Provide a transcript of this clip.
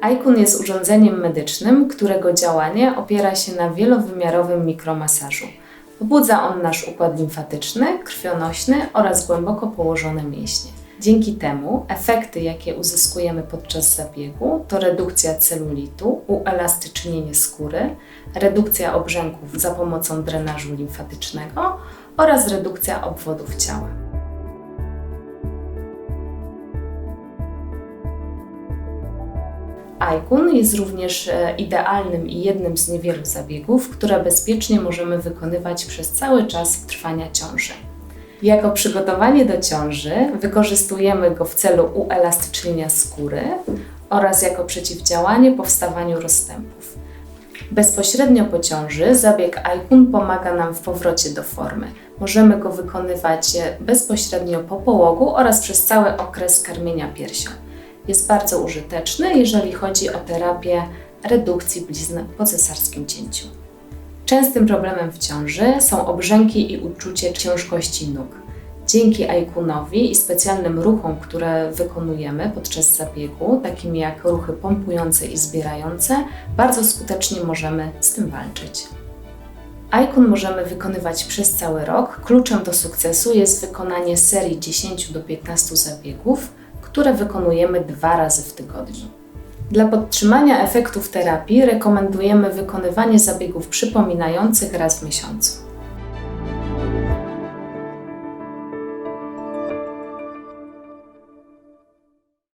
iKun jest urządzeniem medycznym, którego działanie opiera się na wielowymiarowym mikromasażu. Pobudza on nasz układ limfatyczny, krwionośny oraz głęboko położone mięśnie. Dzięki temu efekty, jakie uzyskujemy podczas zabiegu, to redukcja celulitu, uelastycznienie skóry, redukcja obrzęków za pomocą drenażu limfatycznego oraz redukcja obwodów ciała. iKun jest również e, idealnym i jednym z niewielu zabiegów, które bezpiecznie możemy wykonywać przez cały czas trwania ciąży. Jako przygotowanie do ciąży wykorzystujemy go w celu uelastycznienia skóry oraz jako przeciwdziałanie powstawaniu rozstępów. Bezpośrednio po ciąży zabieg iKun pomaga nam w powrocie do formy. Możemy go wykonywać e, bezpośrednio po połogu oraz przez cały okres karmienia piersią. Jest bardzo użyteczny, jeżeli chodzi o terapię redukcji blizn po cesarskim cięciu. Częstym problemem w ciąży są obrzęki i uczucie ciężkości nóg. Dzięki iKunowi i specjalnym ruchom, które wykonujemy podczas zabiegu, takim jak ruchy pompujące i zbierające, bardzo skutecznie możemy z tym walczyć. iKun możemy wykonywać przez cały rok. Kluczem do sukcesu jest wykonanie serii 10 do 15 zabiegów, które wykonujemy dwa razy w tygodniu. Dla podtrzymania efektów terapii rekomendujemy wykonywanie zabiegów przypominających raz w miesiącu.